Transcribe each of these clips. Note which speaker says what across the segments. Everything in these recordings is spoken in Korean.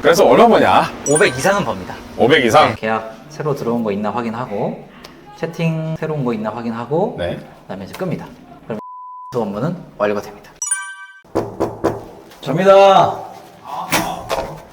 Speaker 1: 그래서 얼마 버냐?
Speaker 2: 500 이상은 법니다.
Speaker 1: 500 이상?
Speaker 2: 네, 계약 새로 들어온 거 있나 확인하고 채팅 새로운 거 있나 확인하고
Speaker 1: 네.
Speaker 2: 그다음에 이제 끕니다. 그럼 업무는 완료가 됩니다. 접니다.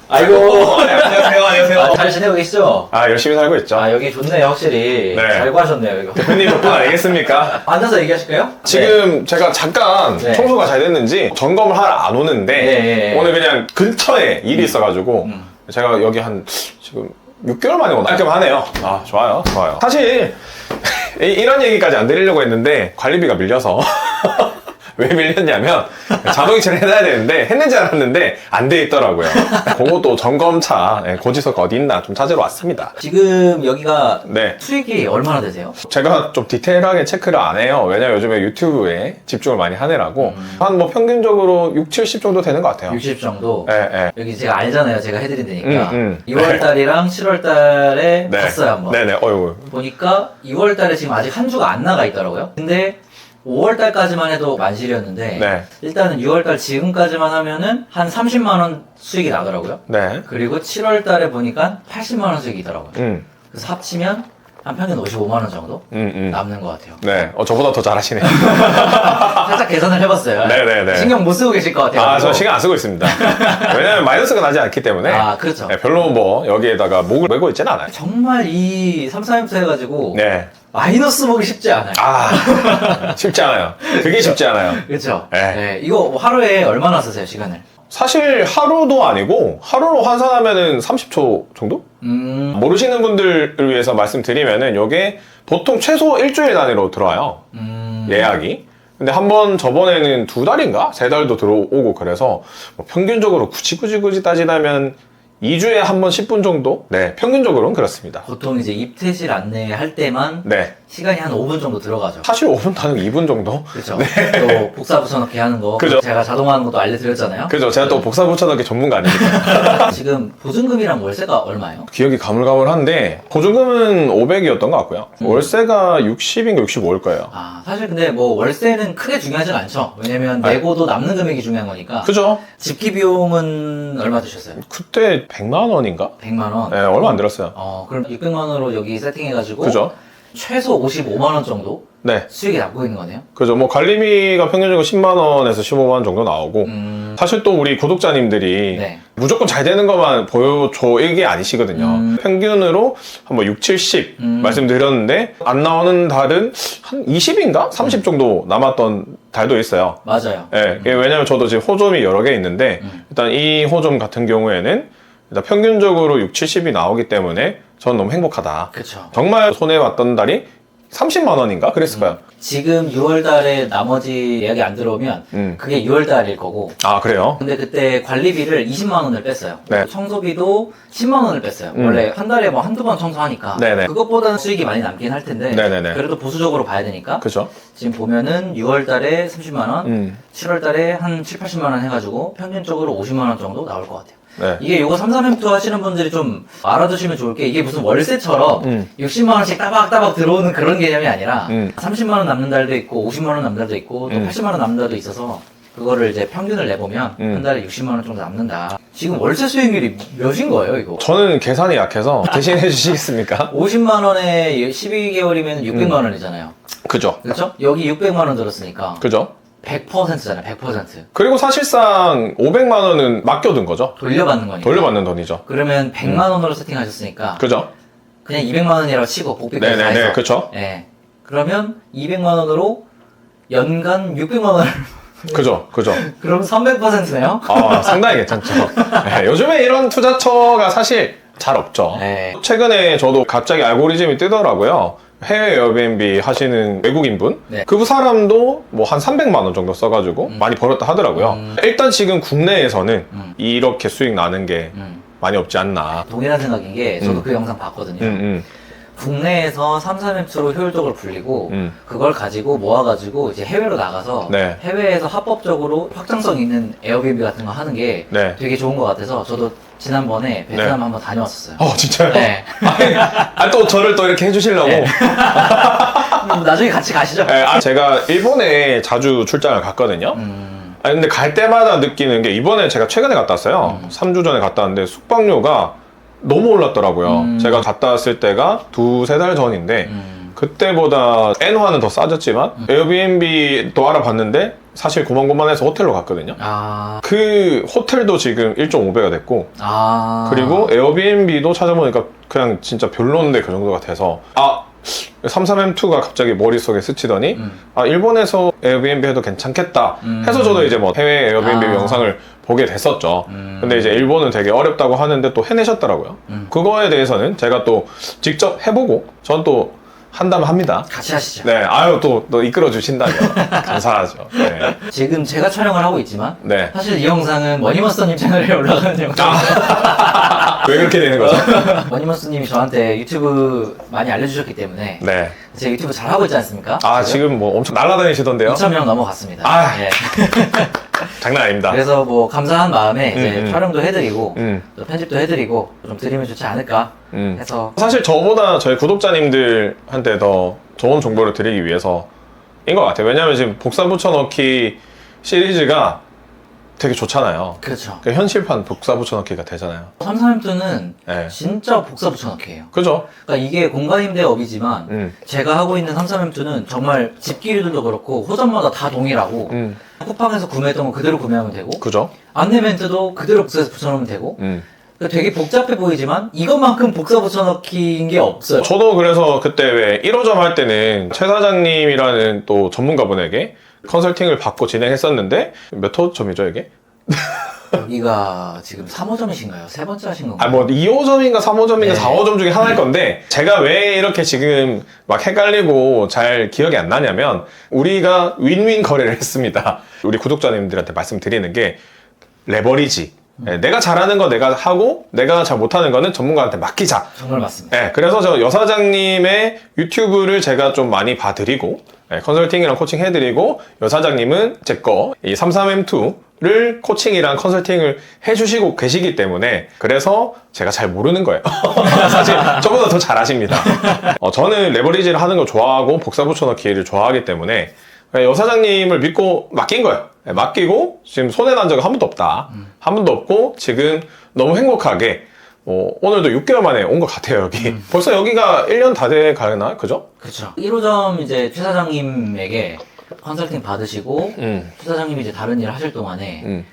Speaker 2: 아이고
Speaker 1: 안녕하세요. 안녕하세요.
Speaker 2: 아, 잘 지내고 계시죠?
Speaker 1: 아, 열심히 살고 있죠.
Speaker 2: 아 여기 좋네요 확실히
Speaker 1: 네.
Speaker 2: 잘 구하셨네요 이거.
Speaker 1: 대표님 덕분 아니겠습니까?
Speaker 2: 앉아서 얘기하실까요?
Speaker 1: 지금 제가 잠깐
Speaker 2: 네.
Speaker 1: 청소가 잘 됐는지 점검을 하러 안 오는데
Speaker 2: 네, 네, 네.
Speaker 1: 오늘 그냥 근처에 일이 있어가지고
Speaker 2: 음.
Speaker 1: 제가 여기 한 지금 6개월 만에 오나 깔끔하네요. 아 좋아요, 좋아요. 사실 이- 이런 얘기까지 안 드리려고 했는데 관리비가 밀려서 왜 밀렸냐면 자동이체를 해놔야 되는데 했는지 알았는데 안 돼 있더라고요. 그것도 점검차 예, 고지서가 어디 있나 좀 찾으러 왔습니다.
Speaker 2: 지금 여기가
Speaker 1: 네.
Speaker 2: 수익이 얼마나 되세요?
Speaker 1: 제가 좀 디테일하게 체크를 안 해요. 왜냐면 요즘에 유튜브에 집중을 많이 하느라고.
Speaker 2: 음.
Speaker 1: 한 뭐 평균적으로 6, 70 정도 되는 것 같아요.
Speaker 2: 60 정도.
Speaker 1: 예, 예.
Speaker 2: 여기 제가 알잖아요. 제가 해드린다니까.
Speaker 1: 음, 음.
Speaker 2: 2월 달이랑 7월 달에
Speaker 1: 네.
Speaker 2: 봤어요 한번.
Speaker 1: 네네, 어이구.
Speaker 2: 보니까 2월 달에 지금 아직 한 주가 안 나가 있더라고요. 근데 5월 달까지만 해도 만실이었는데
Speaker 1: 네.
Speaker 2: 일단은 6월 달 지금까지만 하면은 한 30만 원 수익이 나더라고요.
Speaker 1: 네.
Speaker 2: 그리고 7월 달에 보니까 80만 원 수익이더라고요.
Speaker 1: 음,
Speaker 2: 그래서 합치면 한 평균 55만 원 정도
Speaker 1: 음, 음.
Speaker 2: 남는 것 같아요.
Speaker 1: 네. 어, 저보다 더 잘하시네요.
Speaker 2: 살짝 계산을 해봤어요.
Speaker 1: 네네네.
Speaker 2: 신경 못 쓰고 계실 것 같아요.
Speaker 1: 아, 저 신경 안 쓰고 있습니다. 왜냐면 마이너스가 나지 않기 때문에.
Speaker 2: 아, 그렇죠.
Speaker 1: 네, 별로 뭐, 여기에다가 목을 메고 있지는 않아요.
Speaker 2: 정말 이 3, 4M 해가지고
Speaker 1: 네.
Speaker 2: 마이너스 보기 쉽지 않아요.
Speaker 1: 아, 쉽지 않아요. 그게 쉽지 않아요.
Speaker 2: 그렇죠.
Speaker 1: 네.
Speaker 2: 네. 이거 뭐 하루에 얼마나 쓰세요 시간을?
Speaker 1: 사실 하루도 아니고, 하루로 환산하면은 30초 정도?
Speaker 2: 음,
Speaker 1: 모르시는 분들을 위해서 말씀드리면은 요게 보통 최소 일주일 단위로 들어와요.
Speaker 2: 음,
Speaker 1: 예약이. 근데 한 번 저번에는 두 달인가? 세 달도 들어오고 그래서 뭐 평균적으로 굳이 굳이 굳이 따지자면 2주에 한 번 10분 정도? 네, 평균적으로는 그렇습니다.
Speaker 2: 보통 이제 입퇴실 안내할 때만
Speaker 1: 네.
Speaker 2: 시간이 한 5분 정도 들어가죠.
Speaker 1: 사실 5분 단위 2분 정도?
Speaker 2: 그렇죠. 또 복사 붙여넣기 하는 거
Speaker 1: 그죠.
Speaker 2: 제가 자동화하는 것도 알려드렸잖아요.
Speaker 1: 그죠. 제가 또 복사 붙여넣기 전문가 아닙니까?
Speaker 2: 지금 보증금이랑 월세가 얼마예요?
Speaker 1: 기억이 가물가물한데, 보증금은 500이었던 것 같고요.
Speaker 2: 음.
Speaker 1: 월세가 60인가 65일 거예요.
Speaker 2: 아 사실 근데 뭐 월세는 크게 중요하진 않죠. 왜냐면
Speaker 1: 네.
Speaker 2: 내고도 남는 금액이 중요한 거니까.
Speaker 1: 그죠?
Speaker 2: 집기 비용은 얼마 드셨어요?
Speaker 1: 그때 100만 원인가?
Speaker 2: 100만 원.
Speaker 1: 네, 얼마 안 들었어요.
Speaker 2: 어 그럼 600만 원으로 여기 세팅해가지고
Speaker 1: 그죠?
Speaker 2: 최소 55만 원 정도
Speaker 1: 네.
Speaker 2: 수익이 남고 있는 거네요.
Speaker 1: 그죠. 뭐 관리비가 평균적으로 10만 원에서 15만 원 정도 나오고
Speaker 2: 음,
Speaker 1: 사실 또 우리 구독자님들이
Speaker 2: 네.
Speaker 1: 무조건 잘 되는 것만 보여줘 이게 아니시거든요.
Speaker 2: 음.
Speaker 1: 평균으로 한 뭐 6, 70
Speaker 2: 음.
Speaker 1: 말씀드렸는데 안 나오는 달은 한 20인가 30 정도 남았던 달도 있어요.
Speaker 2: 맞아요.
Speaker 1: 예, 이게 왜냐면 저도 지금 호점이 여러 개 있는데
Speaker 2: 음.
Speaker 1: 일단 이 호점 같은 경우에는 일단 평균적으로 6, 70이 나오기 때문에 저는 너무 행복하다.
Speaker 2: 그렇죠.
Speaker 1: 정말 손해 봤던 달이 30만 원인가 그랬을 거예요.
Speaker 2: 지금 6월 달에 나머지 예약이 안 들어오면
Speaker 1: 음.
Speaker 2: 그게 6월 달일 거고
Speaker 1: 아 그래요?
Speaker 2: 근데 그때 관리비를 20만 원을 뺐어요.
Speaker 1: 네.
Speaker 2: 청소비도 10만 원을 뺐어요.
Speaker 1: 음.
Speaker 2: 원래 한 달에 뭐 한두 번 청소하니까
Speaker 1: 네네.
Speaker 2: 그것보다는 수익이 많이 남긴 할 텐데
Speaker 1: 네네네.
Speaker 2: 그래도 보수적으로 봐야 되니까
Speaker 1: 그죠?
Speaker 2: 지금 보면은 6월 달에 30만 원,
Speaker 1: 음.
Speaker 2: 7월 달에 한 7, 80만 원 해가지고 평균적으로 50만 원 정도 나올 것 같아요.
Speaker 1: 네.
Speaker 2: 이게 요거 3, 3햄투 하시는 분들이 좀 알아두시면 좋을 게 이게 무슨 월세처럼
Speaker 1: 음.
Speaker 2: 60만 원씩 따박따박 들어오는 그런 개념이 아니라
Speaker 1: 음.
Speaker 2: 30만 원 남는 달도 있고 50만 원 남는 달도 있고 또
Speaker 1: 음.
Speaker 2: 80만 원 남는 달도 있어서 그거를 이제 평균을 내보면
Speaker 1: 음.
Speaker 2: 한 달에 60만 원 정도 남는다. 지금 월세 수익률이 몇인 거예요, 이거?
Speaker 1: 저는 계산이 약해서 대신해 주시겠습니까?
Speaker 2: 50만 원에 12개월이면 600만
Speaker 1: 음.
Speaker 2: 원이잖아요.
Speaker 1: 그죠?
Speaker 2: 그렇죠? 여기 600만 원 들었으니까
Speaker 1: 그죠?
Speaker 2: 100%잖아요, 100%.
Speaker 1: 그리고 사실상 500만 원은 맡겨둔 거죠.
Speaker 2: 돌려받는 거니까.
Speaker 1: 돌려받는 돈이죠.
Speaker 2: 그러면 100만 원으로 세팅하셨으니까
Speaker 1: 그죠?
Speaker 2: 그냥 200만 원이라고 치고 복비까지 다
Speaker 1: 네네네,
Speaker 2: 해서
Speaker 1: 그쵸?
Speaker 2: 예. 그러면 200만 원으로 연간 600만 원을
Speaker 1: 그죠? 그죠?
Speaker 2: 그럼 300%네요?
Speaker 1: 아, 상당히 괜찮죠. 네, 요즘에 이런 투자처가 사실 잘 없죠.
Speaker 2: 네.
Speaker 1: 최근에 저도 갑자기 알고리즘이 뜨더라고요. 해외 에어비앤비 하시는 외국인분?
Speaker 2: 네.
Speaker 1: 그 사람도 뭐 한 300만 원 정도 써가지고 많이 벌었다 하더라고요.
Speaker 2: 음.
Speaker 1: 일단 지금 국내에서는
Speaker 2: 음.
Speaker 1: 이렇게 수익 나는 게
Speaker 2: 음.
Speaker 1: 많이 없지 않나.
Speaker 2: 동일한 생각인 게 저도
Speaker 1: 음.
Speaker 2: 그 영상 봤거든요.
Speaker 1: 음, 음,
Speaker 2: 국내에서 3, 3엠투로 효율적으로 불리고
Speaker 1: 음.
Speaker 2: 그걸 가지고 모아가지고 이제 해외로 나가서
Speaker 1: 네.
Speaker 2: 해외에서 합법적으로 확장성 있는 에어비앤비 같은 거 하는 게
Speaker 1: 네.
Speaker 2: 되게 좋은 것 같아서 저도 지난번에 베트남 한번 다녀왔었어요.
Speaker 1: 어, 진짜요?
Speaker 2: 네.
Speaker 1: 아, 또 저를 또 이렇게 해주시려고.
Speaker 2: 네. 그럼 나중에 같이 가시죠.
Speaker 1: 네, 아, 제가 일본에 자주 출장을 갔거든요.
Speaker 2: 음,
Speaker 1: 아 근데 갈 때마다 느끼는 게 이번에 제가 최근에 갔다 왔어요. 3주 전에 갔다 왔는데 숙박료가 너무 올랐더라고요.
Speaker 2: 음.
Speaker 1: 제가 갔다 왔을 때가 두세 달 전인데
Speaker 2: 음.
Speaker 1: 그때보다 엔화는 더 싸졌지만 에어비앤비도 알아봤는데 사실 고만고만해서 호텔로 갔거든요.
Speaker 2: 아,
Speaker 1: 그 호텔도 지금 1.5배가 됐고
Speaker 2: 아.
Speaker 1: 그리고 에어비앤비도 찾아보니까 그냥 진짜 별론데 그 정도가 돼서 아 33M2가 갑자기 머릿속에 스치더니
Speaker 2: 음.
Speaker 1: 아 일본에서 에어비앤비 해도 괜찮겠다
Speaker 2: 음.
Speaker 1: 해서 저도 이제 뭐 해외 에어비앤비
Speaker 2: 아.
Speaker 1: 영상을 보게 됐었죠
Speaker 2: 음.
Speaker 1: 근데 이제 일본은 되게 어렵다고 하는데 또 해내셨더라고요
Speaker 2: 음.
Speaker 1: 그거에 대해서는 제가 또 직접 해보고 전 또 한다면 합니다
Speaker 2: 같이 하시죠.
Speaker 1: 네 아유 또, 또 이끌어 주신다면 감사하죠 네.
Speaker 2: 지금 제가 촬영을 하고 있지만
Speaker 1: 네.
Speaker 2: 사실 이 영상은 머니머스터님 채널에 올라가는 영상.
Speaker 1: 왜 그렇게 되는 거죠?
Speaker 2: 머니머스님이 저한테 유튜브 많이 알려주셨기 때문에
Speaker 1: 네.
Speaker 2: 제 유튜브 잘 하고 있지 않습니까?
Speaker 1: 아 지금 뭐 엄청 날아다니시던데요?
Speaker 2: 2,000명 넘어갔습니다.
Speaker 1: 아.
Speaker 2: 예.
Speaker 1: 장난 아닙니다
Speaker 2: 그래서 뭐 감사한 마음에 이제
Speaker 1: 음, 음.
Speaker 2: 촬영도 해드리고
Speaker 1: 음,
Speaker 2: 또 편집도 해드리고 좀 드리면 좋지 않을까
Speaker 1: 음.
Speaker 2: 해서
Speaker 1: 사실 저보다 저희 구독자님들한테 더 좋은 정보를 드리기 위해서 인 것 같아요. 왜냐하면 지금 복사 붙여넣기 시리즈가 되게 좋잖아요.
Speaker 2: 그렇죠.
Speaker 1: 그 현실판 복사 붙여넣기가 되잖아요.
Speaker 2: 삼삼엠투는
Speaker 1: 네.
Speaker 2: 진짜 복사 붙여넣기예요.
Speaker 1: 그죠?
Speaker 2: 그러니까 이게 공간 임대 업이지만
Speaker 1: 음,
Speaker 2: 제가 하고 있는 삼삼엠투는 정말 집기류들도 그렇고 호점마다 다 동일하고
Speaker 1: 음,
Speaker 2: 쿠팡에서 구매했던 거 그대로 구매하면 되고
Speaker 1: 그죠?
Speaker 2: 안내 멘트도 그대로 복사해서 붙여넣으면 되고
Speaker 1: 음.
Speaker 2: 그러니까 되게 복잡해 보이지만 이것만큼 복사 붙여넣기인 게 없어요.
Speaker 1: 저도 그래서 그때 왜 1호점 할 때는 최 사장님이라는 또 전문가분에게 컨설팅을 받고 진행했었는데 몇 호점이죠 이게?
Speaker 2: 여기가 지금 3호점이신가요? 세 번째 하신 건가요?
Speaker 1: 아, 뭐, 2호점인가 3호점인가
Speaker 2: 네.
Speaker 1: 4호점 중에 하나일 건데, 제가 왜 이렇게 지금 막 헷갈리고 잘 기억이 안 나냐면, 우리가 윈윈 거래를 했습니다. 우리 구독자님들한테 말씀드리는 게, 레버리지. 예, 내가 잘하는 거 내가 하고, 내가 잘 못하는 거는 전문가한테 맡기자.
Speaker 2: 정말 맞습니다.
Speaker 1: 네, 그래서 저 여사장님의 유튜브를 제가 좀 많이 봐드리고, 네, 컨설팅이랑 코칭 해드리고, 여사장님은 제 거, 이 33M2를 코칭이랑 컨설팅을 해주시고 계시기 때문에, 그래서 제가 잘 모르는 거예요. 사실, 저보다 더 잘하십니다. 어, 저는 레버리지를 하는 걸 좋아하고, 복사 붙여넣기를 좋아하기 때문에, 여사장님을 믿고 맡긴 거예요. 네, 맡기고, 지금 손해 난 적은 한 번도 없다. 한 번도 없고, 지금 너무 행복하게, 어, 오늘도 6개월 만에 온 것 같아요, 여기. 벌써 여기가 1년 다 돼 가나? 그죠?
Speaker 2: 그렇죠. 1호점 이제 최 사장님에게 컨설팅 받으시고
Speaker 1: 음,
Speaker 2: 최 사장님이 이제 다른 일 하실 동안에
Speaker 1: 음.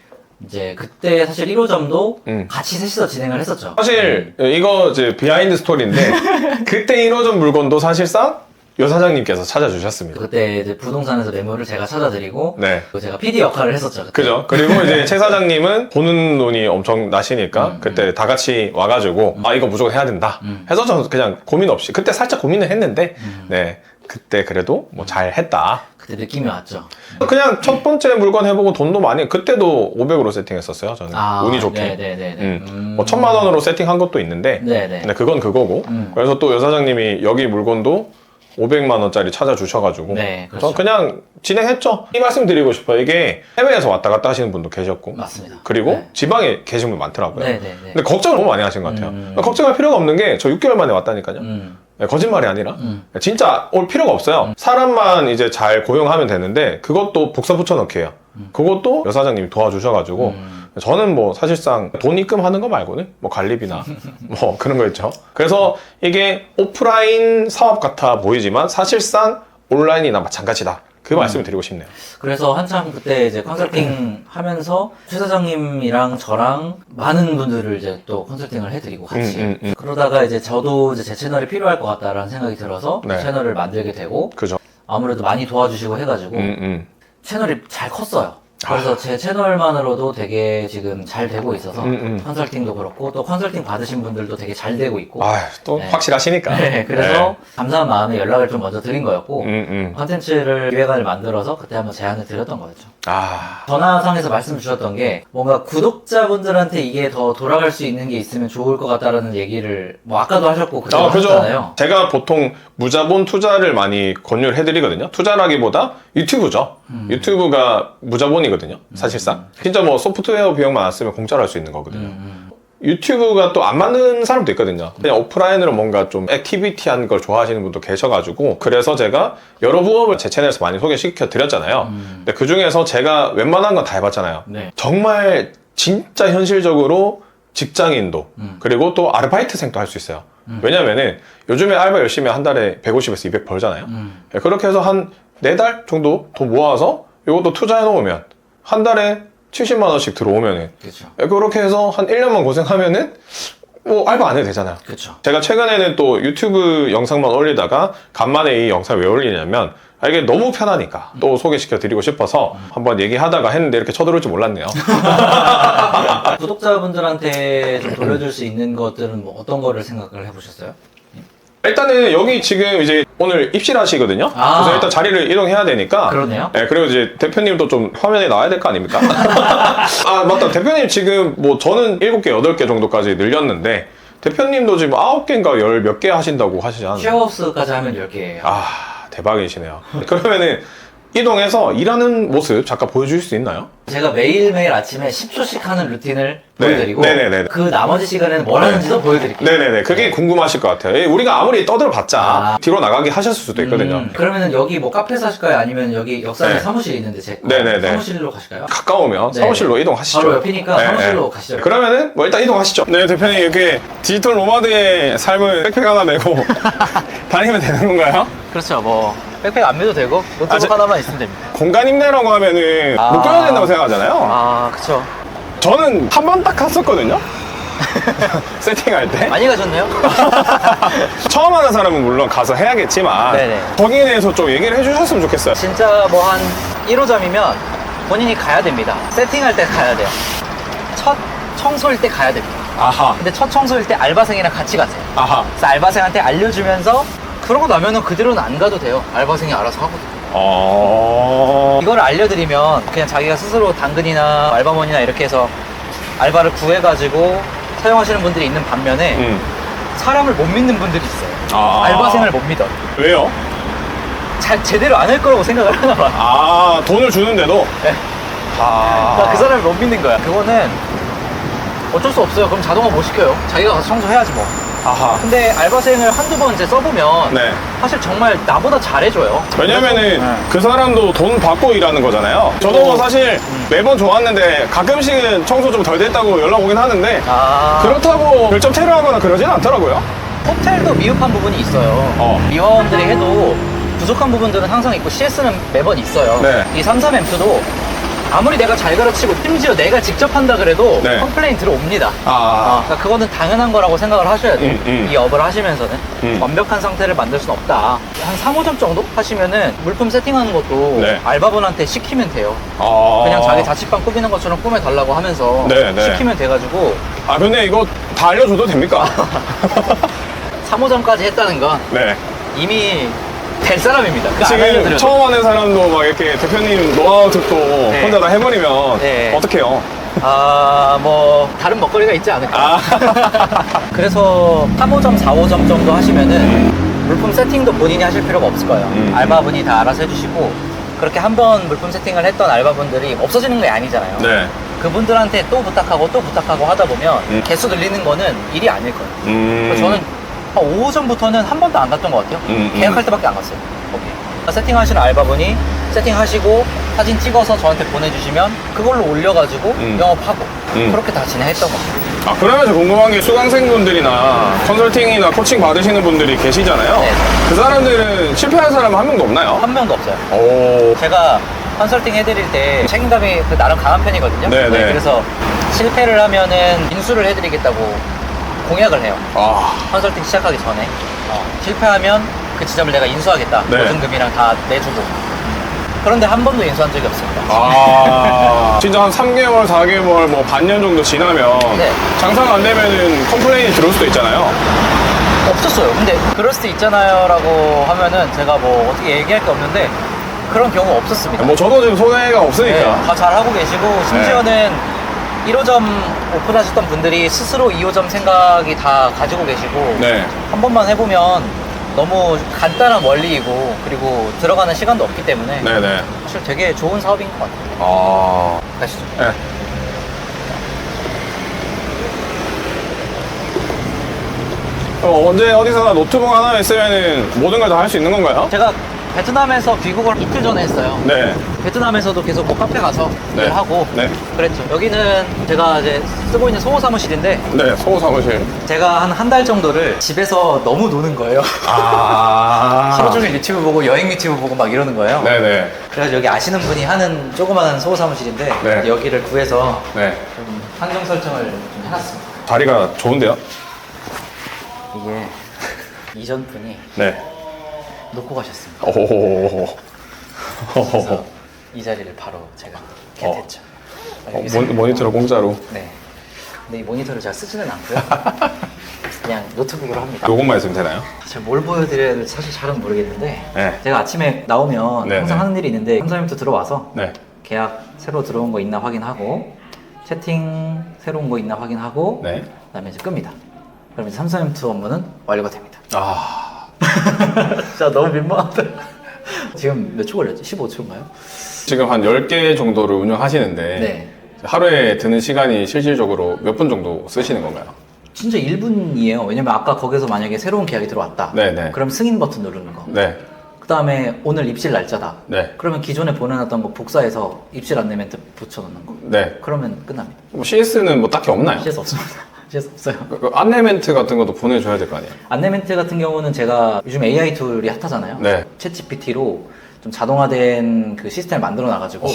Speaker 2: 이제 그때 사실 1호점도
Speaker 1: 음.
Speaker 2: 같이 셋이서 진행을 했었죠.
Speaker 1: 사실, 이거 이제 비하인드 스토리인데, 그때 1호점 물건도 사실상 여사장님께서 찾아주셨습니다.
Speaker 2: 그때 이제 부동산에서 매물을 제가 찾아드리고
Speaker 1: 네.
Speaker 2: 그 제가 PD 역할을 했었죠. 그때.
Speaker 1: 그죠? 그리고 이제 최 사장님은 보는 눈이 엄청 나시니까
Speaker 2: 음,
Speaker 1: 그때 다 같이 와가지고 아 이거 무조건 해야 된다
Speaker 2: 음.
Speaker 1: 해서 저는 그냥 고민 없이 그때 살짝 고민을 했는데
Speaker 2: 음.
Speaker 1: 네 그때 그래도 뭐 잘 했다
Speaker 2: 그때 느낌이 왔죠.
Speaker 1: 그냥 첫 번째 물건 해보고 돈도 많이 그때도 500으로 세팅했었어요 저는 운이 좋게
Speaker 2: 네네네.
Speaker 1: 음. 뭐 천만 원으로 세팅한 것도 있는데
Speaker 2: 네네.
Speaker 1: 근데 그건 그거고
Speaker 2: 음.
Speaker 1: 그래서 또 여사장님이 여기 물건도 500만 원짜리 찾아주셔가지고
Speaker 2: 네,
Speaker 1: 저
Speaker 2: 그렇죠.
Speaker 1: 그냥 진행했죠 이 말씀 드리고 싶어요 이게 해외에서 왔다 갔다 하시는 분도 계셨고
Speaker 2: 맞습니다.
Speaker 1: 그리고
Speaker 2: 네.
Speaker 1: 지방에 계신 분 많더라고요
Speaker 2: 네 네 네.
Speaker 1: 근데 걱정을 너무 많이 하신 것 같아요
Speaker 2: 음.
Speaker 1: 걱정할 필요가 없는 게 저 6개월 만에 왔다니까요
Speaker 2: 음.
Speaker 1: 네, 거짓말이 아니라
Speaker 2: 음.
Speaker 1: 진짜 올 필요가 없어요 사람만 이제 잘 고용하면 되는데 그것도 복사 붙여넣기예요 그것도 여사장님이 도와주셔가지고
Speaker 2: 음.
Speaker 1: 저는 뭐 사실상 돈 입금하는 거 말고는 뭐 관리비나 뭐 그런 거 있죠. 그래서 이게 오프라인 사업 같아 보이지만 사실상 온라인이나 마찬가지다. 그 말씀을 드리고 싶네요.
Speaker 2: 그래서 한참 그때 이제 컨설팅 하면서 최 사장님이랑 저랑 많은 분들을 이제 또 컨설팅을 해드리고 같이
Speaker 1: 음, 음, 음.
Speaker 2: 그러다가 이제 저도 이제 제 채널이 필요할 것 같다라는 생각이 들어서
Speaker 1: 네.
Speaker 2: 채널을 만들게 되고
Speaker 1: 그죠?
Speaker 2: 아무래도 많이 도와주시고 해가지고
Speaker 1: 음, 음.
Speaker 2: 채널이 잘 컸어요. 그래서 제 채널만으로도 되게 지금 잘 되고 있어서
Speaker 1: 음, 음.
Speaker 2: 컨설팅도 그렇고 또 컨설팅 받으신 분들도 되게 잘 되고 있고
Speaker 1: 아, 또
Speaker 2: 네.
Speaker 1: 확실하시니까.
Speaker 2: 네, 그래서 감사한 마음에 연락을 좀 먼저 드린 거였고
Speaker 1: 네. 음, 음.
Speaker 2: 컨텐츠를 기획안을 만들어서 그때 한번 제안을 드렸던 거였죠.
Speaker 1: 아,
Speaker 2: 전화상에서 말씀 주셨던 게 뭔가 구독자분들한테 이게 더 돌아갈 수 있는 게 있으면 좋을 것 같다라는 얘기를 뭐 아까도 하셨고 그때
Speaker 1: 아.
Speaker 2: 하셨잖아요.
Speaker 1: 제가 보통 무자본 투자를 많이 권유를 해드리거든요. 투자라기보다 유튜브죠.
Speaker 2: 음.
Speaker 1: 유튜브가 무자본이 거든요. 사실상. 진짜 뭐 소프트웨어 비용만 안 쓰면 공짜로 할 수 있는 거거든요.
Speaker 2: 음,
Speaker 1: 유튜브가 또 안 맞는 사람도 있거든요. 그냥 오프라인으로 뭔가 좀 액티비티한 걸 좋아하시는 분도 계셔가지고 그래서 제가 여러 부업을 제 채널에서 많이 소개시켜 드렸잖아요. 근데 그 중에서 제가 웬만한 건 다 해봤잖아요.
Speaker 2: 네.
Speaker 1: 정말 진짜 현실적으로 직장인도
Speaker 2: 음.
Speaker 1: 그리고 또 아르바이트생도 할 수 있어요. 왜냐면은 요즘에 알바 열심히 한 달에 150에서 200 벌잖아요.
Speaker 2: 음.
Speaker 1: 예, 그렇게 해서 한 네 달 정도 돈 모아서 이것도 투자해 놓으면 한 달에 70만 원씩 들어오면은
Speaker 2: 그렇죠.
Speaker 1: 예, 그렇게 해서 한 1년만 고생하면은 뭐 알바 안 해도 되잖아요.
Speaker 2: 그렇죠.
Speaker 1: 제가 최근에는 또 유튜브 영상만 올리다가 간만에 이 영상을 왜 올리냐면 아, 이게 너무 편하니까 또 소개시켜 드리고 싶어서 한번 얘기하다가 했는데 이렇게 쳐들어올 줄 몰랐네요.
Speaker 2: 구독자분들한테 좀 돌려줄 수 있는 것들은 뭐 어떤 거를 생각을 해보셨어요?
Speaker 1: 일단은 여기 지금 이제 오늘 입실 하시거든요.
Speaker 2: 아.
Speaker 1: 그래서 일단 자리를 이동해야 되니까.
Speaker 2: 그러네요.
Speaker 1: 네, 그리고 이제 대표님도 좀 화면에 나와야 될 거 아닙니까? 아, 맞다. 대표님 지금 뭐 저는 7개, 8개 정도까지 늘렸는데 대표님도 지금 9개인가 10몇 개 하신다고 하시지 않나요?
Speaker 2: 쉐어하우스까지 하면 10개예요.
Speaker 1: 아, 대박이시네요. 그러면은 이동해서 일하는 모습 잠깐 보여줄 수 있나요?
Speaker 2: 제가 매일매일 아침에 10초씩 하는 루틴을
Speaker 1: 네.
Speaker 2: 보여드리고
Speaker 1: 네네네.
Speaker 2: 그 나머지 시간에는 뭘
Speaker 1: 네.
Speaker 2: 하는지도 보여드릴게요.
Speaker 1: 네네네. 그게 궁금하실 것 같아요. 예, 우리가 아무리 떠들어봤자
Speaker 2: 아.
Speaker 1: 뒤로 나가게 하셨을 수도 있거든요.
Speaker 2: 음, 그러면은 여기 뭐 카페에서 하실까요? 아니면 여기 역삼에
Speaker 1: 네.
Speaker 2: 사무실이 있는데 제 거.
Speaker 1: 네네네.
Speaker 2: 사무실로 가실까요?
Speaker 1: 가까우면
Speaker 2: 네.
Speaker 1: 사무실로 이동하시죠.
Speaker 2: 바로 옆이니까
Speaker 1: 네,
Speaker 2: 사무실로
Speaker 1: 네.
Speaker 2: 가시죠.
Speaker 1: 그러면은 뭐 일단 이동하시죠. 네, 대표님 이렇게 디지털 노마드의 삶을 백팩 하나 메고 다니면 되는 건가요?
Speaker 2: 그렇죠. 뭐 백팩 안 매도 되고 노트북
Speaker 1: 아, 저-
Speaker 2: 하나만 있으면 됩니다.
Speaker 1: 공간 임대라고 하면은
Speaker 2: 아.
Speaker 1: 못 가야 된다고 생각하잖아요.
Speaker 2: 아, 그쵸.
Speaker 1: 저는 한 번 딱 갔었거든요. 세팅할 때.
Speaker 2: 많이 가셨네요?
Speaker 1: 처음 하는 사람은 물론 가서 해야겠지만
Speaker 2: 네네.
Speaker 1: 거기에 대해서 좀 얘기를 해주셨으면 좋겠어요.
Speaker 2: 진짜 뭐 한 1호점이면 본인이 가야 됩니다. 세팅할 때 가야 돼요. 첫 청소일 때 가야 됩니다.
Speaker 1: 아하,
Speaker 2: 근데 첫 청소일 때 알바생이랑 같이 가세요.
Speaker 1: 아하.
Speaker 2: 그래서 알바생한테 알려주면서 그러고 나면은 그대로는 안 가도 돼요. 알바생이 알아서 하거든요.
Speaker 1: 어.
Speaker 2: 이걸 알려드리면 그냥 자기가 스스로 당근이나 알바몬이나 이렇게 해서 알바를 구해가지고 사용하시는 분들이 있는 반면에
Speaker 1: 음.
Speaker 2: 사람을 못 믿는 분들이 있어요.
Speaker 1: 아.
Speaker 2: 알바생을 못 믿어.
Speaker 1: 왜요?
Speaker 2: 잘 제대로 안 할 거라고 생각을 하나 봐.
Speaker 1: 아, 돈을 주는데도.
Speaker 2: 네.
Speaker 1: 아.
Speaker 2: 그러니까 그 사람을 못 믿는 거야. 그거는 어쩔 수 없어요. 그럼 자동화 못 시켜요. 자기가 가서 청소해야지 뭐.
Speaker 1: 아하.
Speaker 2: 근데 알바생을 한두 번 이제 써보면
Speaker 1: 네.
Speaker 2: 사실 정말 나보다 잘해줘요.
Speaker 1: 왜냐면은
Speaker 2: 네.
Speaker 1: 그 사람도 돈 받고 일하는 거잖아요. 저도 뭐 사실 매번 좋았는데 가끔씩은 청소 좀 덜 됐다고 연락 오긴 하는데
Speaker 2: 아
Speaker 1: 그렇다고 별점 테러 하거나 그러진 않더라고요.
Speaker 2: 호텔도 미흡한 부분이 있어요.
Speaker 1: 어.
Speaker 2: 미화원들이 해도 부족한 부분들은 항상 있고 CS는 매번 있어요.
Speaker 1: 네.
Speaker 2: 이 33앰프도 아무리 내가 잘 가르치고 심지어 내가 직접 한다 그래도
Speaker 1: 네.
Speaker 2: 컴플레인 들어옵니다.
Speaker 1: 아.
Speaker 2: 아, 그러니까 그거는 당연한 거라고 생각을 하셔야 돼요.
Speaker 1: 음, 음.
Speaker 2: 이 업을 하시면서는
Speaker 1: 음.
Speaker 2: 완벽한 상태를 만들 수는 없다. 한 3, 5점 정도 하시면은 물품 세팅하는 것도
Speaker 1: 네. 알바분한테
Speaker 2: 시키면 돼요.
Speaker 1: 아.
Speaker 2: 그냥 자기 자취방 꾸미는 것처럼 꾸며달라고 하면서
Speaker 1: 네, 네.
Speaker 2: 시키면 돼가지고
Speaker 1: 아 근데 이거 다 알려줘도 됩니까?
Speaker 2: 3, 5점까지 했다는 건
Speaker 1: 네.
Speaker 2: 이미 될 사람입니다. 그거 안
Speaker 1: 지금
Speaker 2: 알려드려도.
Speaker 1: 처음 하는 사람도 막 이렇게 대표님 노하우 듣고
Speaker 2: 네.
Speaker 1: 혼자 다 해버리면
Speaker 2: 네.
Speaker 1: 어떡해요?
Speaker 2: 아, 뭐, 다른 먹거리가 있지 않을까.
Speaker 1: 아.
Speaker 2: 그래서 3, 5점, 4, 5점 정도 하시면은 물품 세팅도 본인이 하실 필요가 없을 거예요.
Speaker 1: 음.
Speaker 2: 알바분이 다 알아서 해주시고, 그렇게 한 번 물품 세팅을 했던 알바분들이 없어지는 게 아니잖아요.
Speaker 1: 네.
Speaker 2: 그분들한테 또 부탁하고 또 부탁하고 하다 보면
Speaker 1: 음.
Speaker 2: 개수 늘리는 거는 일이 아닐 거예요.
Speaker 1: 음.
Speaker 2: 그래서 저는 한 5호점부터는 한 번도 안 갔던 것 같아요.
Speaker 1: 음, 음.
Speaker 2: 계약할 때밖에 안 갔어요. 거기. 세팅하시는 알바분이 세팅하시고 사진 찍어서 저한테 보내주시면 그걸로 올려가지고
Speaker 1: 음.
Speaker 2: 영업하고
Speaker 1: 음.
Speaker 2: 그렇게 다 진행했던 것 같아요.
Speaker 1: 아 그러면서 궁금한 게 수강생분들이나 컨설팅이나 코칭 받으시는 분들이 계시잖아요.
Speaker 2: 네.
Speaker 1: 그 사람들은 실패한 사람 한 명도 없나요?
Speaker 2: 한 명도 없어요.
Speaker 1: 오.
Speaker 2: 제가 컨설팅 해드릴 때 책임감이 그 나름 강한 편이거든요.
Speaker 1: 네, 네.
Speaker 2: 그래서 실패를 하면은 인수를 해드리겠다고 공약을 해요.
Speaker 1: 아.
Speaker 2: 컨설팅 시작하기 전에 어, 실패하면 그 지점을 내가 인수하겠다.
Speaker 1: 네.
Speaker 2: 보증금이랑 다 내주고. 그런데 한 번도 인수한 적이 없습니다.
Speaker 1: 아. 진짜 한 3개월, 4개월, 뭐 반년 정도 지나면
Speaker 2: 네.
Speaker 1: 장사가 안 되면은 컴플레인이 들어올 수도 있잖아요.
Speaker 2: 없었어요. 근데 그럴 수도 있잖아요라고 하면은 제가 뭐 어떻게 얘기할 게 없는데 그런 경우 없었습니다.
Speaker 1: 뭐 저도 지금 소외가 없으니까.
Speaker 2: 네, 다 잘하고 계시고 심지어는 1호점 오픈하셨던 분들이 스스로 2호점 생각이 다 가지고 계시고
Speaker 1: 네.
Speaker 2: 한 번만 해보면 너무 간단한 원리이고 그리고 들어가는 시간도 없기 때문에
Speaker 1: 네네.
Speaker 2: 사실 되게 좋은 사업인 것 같아요.
Speaker 1: 아.
Speaker 2: 가시죠.
Speaker 1: 네. 어, 언제 어디서나 노트북 하나 있으면 모든 걸 다 할 수 있는 건가요?
Speaker 2: 제가 베트남에서 귀국을 이틀 전에 했어요.
Speaker 1: 네.
Speaker 2: 베트남에서도 계속 뭐 카페 가서
Speaker 1: 네.
Speaker 2: 일하고
Speaker 1: 네.
Speaker 2: 그랬죠. 여기는 제가 이제 쓰고 있는 소호 사무실인데
Speaker 1: 네, 소호 사무실.
Speaker 2: 제가 한 한 달 정도를 집에서 너무 노는 거예요.
Speaker 1: 아.
Speaker 2: 하루 종일 유튜브 보고 여행 유튜브 보고 막 이러는 거예요.
Speaker 1: 네네.
Speaker 2: 그래서 여기 아시는 분이 하는 조그마한 소호 사무실인데
Speaker 1: 네.
Speaker 2: 여기를 구해서
Speaker 1: 네.
Speaker 2: 좀 환경 설정을 좀 해놨습니다.
Speaker 1: 자리가 좋은데요?
Speaker 2: 이게 이전 분이
Speaker 1: 네.
Speaker 2: 놓고 가셨습니다. 이 자리를 바로 제가 겟했죠.
Speaker 1: 어,
Speaker 2: 여기서
Speaker 1: 모니, 모니터를 공짜로.
Speaker 2: 네. 근데 이 모니터를 제가 쓰지는 않고요. 그냥 노트북으로 합니다.
Speaker 1: 요것만 있으면 되나요?
Speaker 2: 제가 뭘 보여드려야 될지 사실 잘은 모르겠는데
Speaker 1: 네.
Speaker 2: 제가 아침에 나오면
Speaker 1: 네,
Speaker 2: 항상
Speaker 1: 네.
Speaker 2: 하는 일이 있는데 삼성부터 들어와서
Speaker 1: 네.
Speaker 2: 계약 새로 들어온 거 있나 확인하고 채팅 새로운 거 있나 확인하고
Speaker 1: 네.
Speaker 2: 그다음에 이제 끕니다. 그럼 이제 삼성엠투 업무는 완료가 됩니다.
Speaker 1: 아.
Speaker 2: 진짜 너무 민망하다. 지금 몇 초 걸렸지? 15초인가요?
Speaker 1: 지금 한 10개 정도를 운영하시는데
Speaker 2: 네.
Speaker 1: 하루에 드는 시간이 실질적으로 몇 분 정도 쓰시는 건가요?
Speaker 2: 진짜 1분이에요. 왜냐면 아까 거기서 만약에 새로운 계약이 들어왔다.
Speaker 1: 네, 네.
Speaker 2: 그럼 승인 버튼 누르는 거.
Speaker 1: 네.
Speaker 2: 그 다음에 오늘 입실 날짜다.
Speaker 1: 네.
Speaker 2: 그러면 기존에 보내놨던 거 복사해서 입실 안내 멘트 붙여놓는 거.
Speaker 1: 네.
Speaker 2: 그러면 끝납니다.
Speaker 1: 뭐 CS는 뭐 딱히 없나요?
Speaker 2: CS 없습니다. CS 없어요.
Speaker 1: 그- 그 안내 멘트 같은 것도 보내줘야 될 거 아니에요?
Speaker 2: 안내 멘트 같은 경우는 제가 요즘 AI 툴이 핫하잖아요.
Speaker 1: 네.
Speaker 2: 챗 GPT로 좀 자동화된 그 시스템을 만들어 놔가지고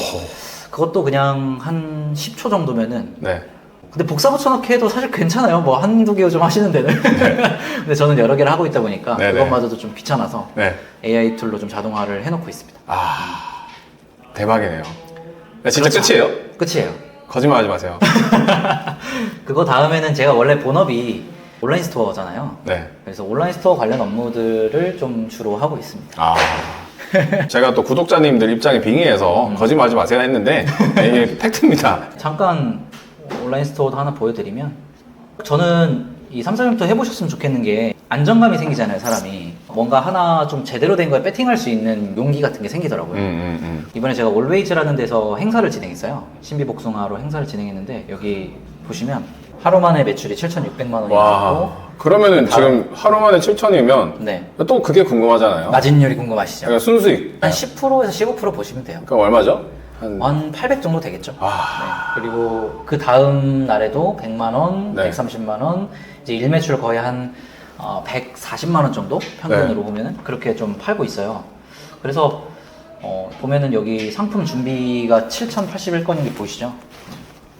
Speaker 2: 그것도 그냥 한 10초 정도면은
Speaker 1: 네.
Speaker 2: 근데 복사 붙여넣기 해도 사실 괜찮아요. 뭐 한두 개 좀 하시는 데는. 근데 저는 여러 개를 하고 있다 보니까
Speaker 1: 네, 네.
Speaker 2: 그것마저도 좀 귀찮아서
Speaker 1: 네.
Speaker 2: AI 툴로 좀 자동화를 해놓고 있습니다.
Speaker 1: 아. 대박이네요. 네, 진짜
Speaker 2: 그렇죠.
Speaker 1: 끝이에요?
Speaker 2: 끝이에요.
Speaker 1: 거짓말 하지 마세요.
Speaker 2: 그거 다음에는 제가 원래 본업이 온라인 스토어잖아요.
Speaker 1: 네.
Speaker 2: 그래서 온라인 스토어 관련 업무들을 좀 주로 하고 있습니다.
Speaker 1: 아. 제가 또 구독자님들 입장에 빙의해서 거짓말 하지 마세요 했는데 이게 팩트입니다.
Speaker 2: 잠깐 온라인 스토어도 하나 보여드리면 저는 이 삼성컴퓨터 해보셨으면 좋겠는 게 안정감이 생기잖아요, 사람이. 뭔가 하나 좀 제대로 된 거에 배팅할 수 있는 용기 같은 게 생기더라고요.
Speaker 1: 음, 음, 음.
Speaker 2: 이번에 제가 올웨이즈라는 데서 행사를 진행했어요. 신비복숭아로 행사를 진행했는데 여기 보시면 하루 만에 매출이 7,600만 원이
Speaker 1: 와.
Speaker 2: 나고
Speaker 1: 그러면은 지금 하루 만에 7천이면
Speaker 2: 네.
Speaker 1: 또 그게 궁금하잖아요.
Speaker 2: 마진율이 궁금하시죠?
Speaker 1: 그러니까 순수익.
Speaker 2: 한 10%에서 15% 보시면 돼요.
Speaker 1: 그럼 얼마죠? 한
Speaker 2: 한 800 정도 되겠죠.
Speaker 1: 아.
Speaker 2: 네. 그리고 그 다음 날에도 100만 원,
Speaker 1: 네.
Speaker 2: 130만 원, 이제 일매출 거의 한 어, 140만 원 정도 평균으로
Speaker 1: 네.
Speaker 2: 보면은 그렇게 좀 팔고 있어요. 그래서 어, 보면은 여기 상품 준비가 7,081건인 게 보이시죠?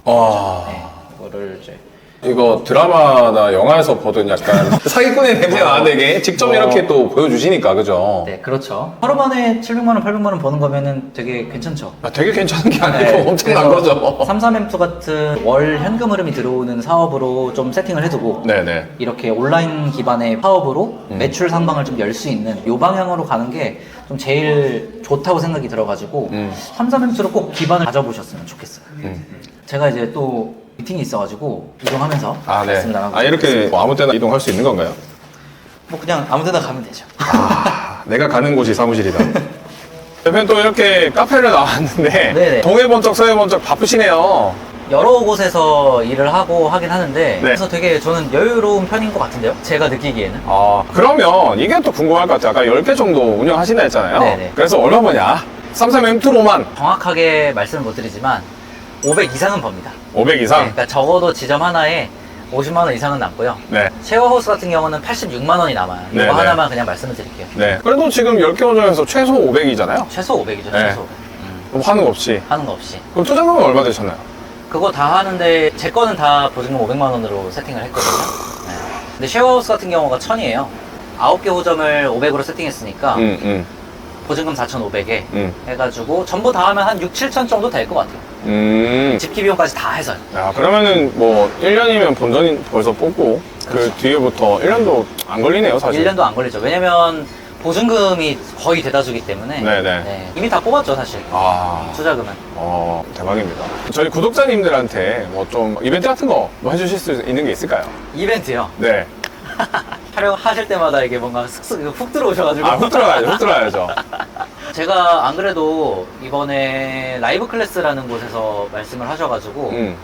Speaker 1: 와.
Speaker 2: 네. 이거를 이제
Speaker 1: 이거 드라마나 영화에서 보던 약간 사기꾼의 냄새 나는데 이게 직접
Speaker 2: 어.
Speaker 1: 이렇게 또 보여주시니까 그죠?
Speaker 2: 네, 그렇죠. 하루 만에 700만 원, 800만 원 버는 거면은 되게 괜찮죠.
Speaker 1: 아, 되게 괜찮은 게 아니고 엄청난
Speaker 2: 그래서
Speaker 1: 거죠.
Speaker 2: 삼삼엠투 같은 월 현금 흐름이 들어오는 사업으로 좀 세팅을 해두고
Speaker 1: 네네.
Speaker 2: 이렇게 온라인 기반의 사업으로
Speaker 1: 음.
Speaker 2: 매출 상방을 좀 열 수 있는 요 방향으로 가는 게 좀 제일 좋다고 생각이 들어가지고
Speaker 1: 음.
Speaker 2: 삼삼엠투로 꼭 기반을 가져보셨으면 좋겠어요.
Speaker 1: 음.
Speaker 2: 제가 이제 또 미팅이 있어가지고 이동하면서
Speaker 1: 아, 네.
Speaker 2: 말씀 나가고
Speaker 1: 아, 이렇게 뭐 아무 때나 이동할 수 있는 건가요?
Speaker 2: 뭐 그냥 아무데나 가면 되죠.
Speaker 1: 아, 내가 가는 곳이 사무실이다. 대표님 또 이렇게 카페를 나왔는데
Speaker 2: 네네.
Speaker 1: 동해 번쩍 서해 번쩍 바쁘시네요.
Speaker 2: 여러 곳에서 일을 하고 하긴 하는데
Speaker 1: 네.
Speaker 2: 그래서 되게 저는 여유로운 편인 것 같은데요. 제가 느끼기에는.
Speaker 1: 아, 그러면 이게 또 궁금할 것 같아요. 아까 10개 정도 운영하신다 했잖아요.
Speaker 2: 네네.
Speaker 1: 그래서 얼마 버냐? 삼삼 M2로만
Speaker 2: 정확하게 말씀을 못 드리지만 500 이상은 법니다.
Speaker 1: 500
Speaker 2: 네,
Speaker 1: 이상?
Speaker 2: 그러니까 적어도 지점 하나에 50만 원 이상은 남고요.
Speaker 1: 네.
Speaker 2: 쉐어하우스 같은 경우는 86만 원이 남아요. 이거
Speaker 1: 네, 네.
Speaker 2: 하나만 그냥 말씀을 드릴게요.
Speaker 1: 네. 그래도 지금 10개 운영해서 최소 500이잖아요.
Speaker 2: 최소 500이죠,
Speaker 1: 네.
Speaker 2: 최소. 음,
Speaker 1: 그럼 하는 거 없이.
Speaker 2: 하는 거 없이.
Speaker 1: 그럼 투자금은 얼마 되셨나요?
Speaker 2: 그거 다 하는데 제 거는 다 보증금 500만 원으로 세팅을 했거든요. 네. 근데 쉐어하우스 같은 경우가 1000이에요. 9개 호점을 500으로 세팅했으니까
Speaker 1: 응, 응,
Speaker 2: 보증금 4,500에
Speaker 1: 응.
Speaker 2: 해가지고 전부 다 하면 한 6, 7천 정도 될 것 같아요.
Speaker 1: 음.
Speaker 2: 집기 비용까지 다 해서요.
Speaker 1: 야, 그러면은 뭐 1년이면 본전이 벌써 뽑고 그
Speaker 2: 그렇죠.
Speaker 1: 뒤에부터 1년도 안 걸리네요, 사실.
Speaker 2: 1년도 안 걸리죠. 왜냐면 보증금이 거의 대다수기 때문에
Speaker 1: 네네.
Speaker 2: 네, 이미 다 뽑았죠, 사실.
Speaker 1: 아,
Speaker 2: 투자금은.
Speaker 1: 어, 대박입니다. 저희 구독자님들한테 뭐 좀 이벤트 같은 거뭐 해주실 수 있는 게 있을까요?
Speaker 2: 이벤트요.
Speaker 1: 네.
Speaker 2: 촬영하실 때마다 이게 뭔가 슥슥 훅 들어오셔가지고.
Speaker 1: 아, 훅 들어가야죠, 훅 들어가야죠.
Speaker 2: 제가 안 그래도 이번에 라이브 클래스라는 곳에서 말씀을 하셔가지고
Speaker 1: 음.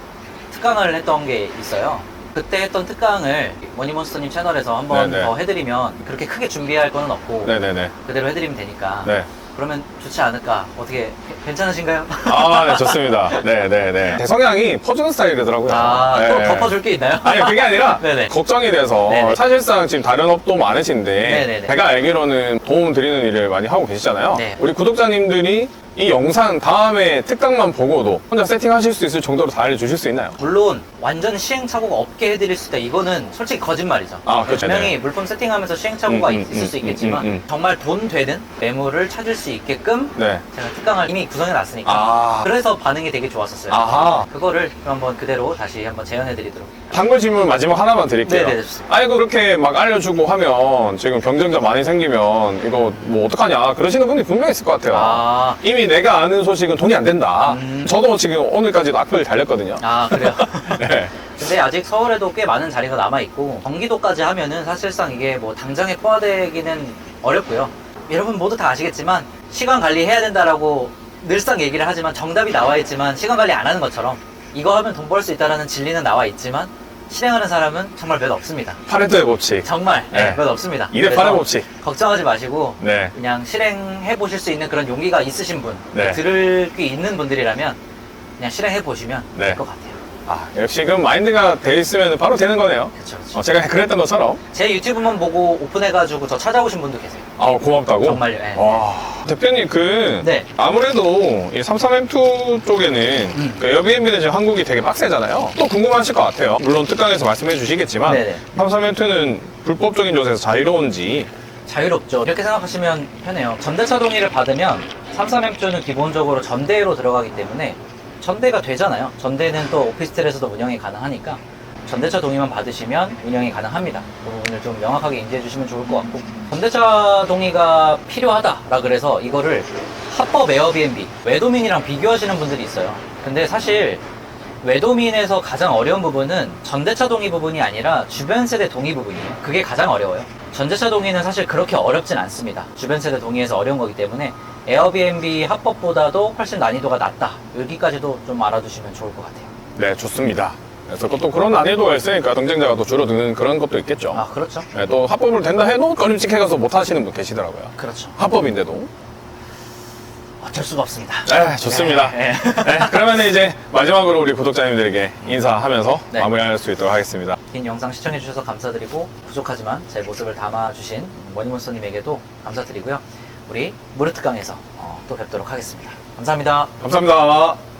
Speaker 2: 특강을 했던 게 있어요. 그때 했던 특강을 머니몬스터님 채널에서 한번
Speaker 1: 네네.
Speaker 2: 더 해드리면 그렇게 크게 준비할 거는 없고
Speaker 1: 네네네.
Speaker 2: 그대로 해드리면 되니까
Speaker 1: 네.
Speaker 2: 그러면 좋지 않을까 어떻게 괜- 괜찮으신가요?
Speaker 1: 아, 네, 좋습니다. 네 네 네. 제 성향이 퍼주는 스타일이더라고요.
Speaker 2: 아 또
Speaker 1: 네.
Speaker 2: 덮어줄 게 있나요?
Speaker 1: 아니 그게 아니라
Speaker 2: 네네.
Speaker 1: 걱정이 돼서
Speaker 2: 네네.
Speaker 1: 사실상 지금 다른 업도 많으신데
Speaker 2: 네네네.
Speaker 1: 제가 알기로는 도움 드리는 일을 많이 하고 계시잖아요.
Speaker 2: 네.
Speaker 1: 우리 구독자님들이 이 영상 다음에 특강만 보고도 혼자 세팅하실 수 있을 정도로 다 알려주실 수 있나요?
Speaker 2: 물론 완전 시행착오가 없게 해드릴 수 있다. 이거는 솔직히 거짓말이죠.
Speaker 1: 아, 그렇죠.
Speaker 2: 분명히
Speaker 1: 네.
Speaker 2: 물품 세팅하면서 시행착오가
Speaker 1: 음, 음,
Speaker 2: 있을
Speaker 1: 음,
Speaker 2: 수
Speaker 1: 음,
Speaker 2: 있겠지만
Speaker 1: 음, 음.
Speaker 2: 정말 돈 되는 매물을 찾을 수 있게끔
Speaker 1: 네.
Speaker 2: 제가 특강을 이미 구성해 놨으니까
Speaker 1: 아.
Speaker 2: 그래서 반응이 되게 좋았었어요.
Speaker 1: 아하.
Speaker 2: 그거를 한번 그대로 다시 한번 재현해 드리도록.
Speaker 1: 단골 질문 마지막 하나만 드릴게요.
Speaker 2: 네네, 좋습니다.
Speaker 1: 아이고 그렇게 막 알려주고 하면 지금 경쟁자 많이 생기면 이거 뭐 어떡하냐 그러시는 분이 분명히 있을 것 같아요.
Speaker 2: 아,
Speaker 1: 이미 내가 아는 소식은 돈이 안 된다.
Speaker 2: 음.
Speaker 1: 저도 지금 오늘까지도 악플 달렸거든요.
Speaker 2: 아 그래요.
Speaker 1: 네.
Speaker 2: 근데 아직 서울에도 꽤 많은 자리가 남아 있고 경기도까지 하면은 사실상 이게 뭐 당장에 포화되기는 어렵고요. 여러분 모두 다 아시겠지만 시간 관리 해야 된다라고 늘상 얘기를 하지만 정답이 나와 있지만 시간 관리 안 하는 것처럼 이거 하면 돈 벌 수 있다라는 진리는 나와 있지만 실행하는 사람은 정말 몇 없습니다.
Speaker 1: 파레토의 법칙.
Speaker 2: 정말 네,
Speaker 1: 네.
Speaker 2: 몇 없습니다.
Speaker 1: 이래
Speaker 2: 그래서
Speaker 1: 팔의 법칙.
Speaker 2: 걱정하지 마시고
Speaker 1: 네.
Speaker 2: 그냥 실행해 보실 수 있는 그런 용기가 있으신 분,
Speaker 1: 네.
Speaker 2: 들을 게 있는 분들이라면 그냥 실행해 보시면
Speaker 1: 네.
Speaker 2: 될 것 같아요.
Speaker 1: 아, 역시 그 마인드가 돼 있으면 바로 되는 거네요.
Speaker 2: 그렇죠, 그렇죠.
Speaker 1: 어, 제가 그랬던 것처럼.
Speaker 2: 제 유튜브만 보고 오픈해가지고 저 찾아오신 분도 계세요.
Speaker 1: 아, 고맙다고?
Speaker 2: 정말요, 예.
Speaker 1: 와. 대표님, 그,
Speaker 2: 네.
Speaker 1: 아무래도 이 33M2 쪽에는
Speaker 2: 음.
Speaker 1: 그 에어비앤비는 지금 한국이 되게 빡세잖아요. 또 궁금하실 것 같아요. 물론 특강에서 말씀해 주시겠지만,
Speaker 2: 네네.
Speaker 1: 33M2는 불법적인 조세에서 자유로운지,
Speaker 2: 자유롭죠. 이렇게 생각하시면 편해요. 전대차 동의를 받으면 33M2는 기본적으로 전대로 들어가기 때문에 전대가 되잖아요. 전대는 또 오피스텔에서도 운영이 가능하니까 전대차 동의만 받으시면 운영이 가능합니다. 그 부분을 좀 명확하게 인지해 주시면 좋을 것 같고 전대차 동의가 필요하다라 그래서 이거를 합법 에어비앤비, 외도민이랑 비교하시는 분들이 있어요. 근데 사실 외도민에서 가장 어려운 부분은 전대차 동의 부분이 아니라 주변 세대 동의 부분이에요. 그게 가장 어려워요. 전대차 동의는 사실 그렇게 어렵진 않습니다. 주변 세대 동의에서 어려운 거기 때문에 에어비앤비 합법보다도 훨씬 난이도가 낮다. 여기까지도 좀 알아두시면 좋을 것 같아요.
Speaker 1: 네, 좋습니다. 그래서 또 그런 난이도가 있으니까 경쟁자가 또 줄어드는 그런 것도 있겠죠.
Speaker 2: 아, 그렇죠.
Speaker 1: 네, 또 합법으로 된다 해도 꺼림칙해가서 못 하시는 분 계시더라고요.
Speaker 2: 그렇죠.
Speaker 1: 합법인데도.
Speaker 2: 어쩔 수가 없습니다.
Speaker 1: 네, 좋습니다.
Speaker 2: 네.
Speaker 1: 네, 그러면 이제 마지막으로 우리 구독자님들에게 인사하면서
Speaker 2: 네.
Speaker 1: 마무리할 수 있도록 하겠습니다.
Speaker 2: 긴 영상 시청해주셔서 감사드리고 부족하지만 제 모습을 담아주신 머니몬스터님에게도 감사드리고요. 우리 무르특강에서 어, 또 뵙도록 하겠습니다. 감사합니다.
Speaker 1: 감사합니다.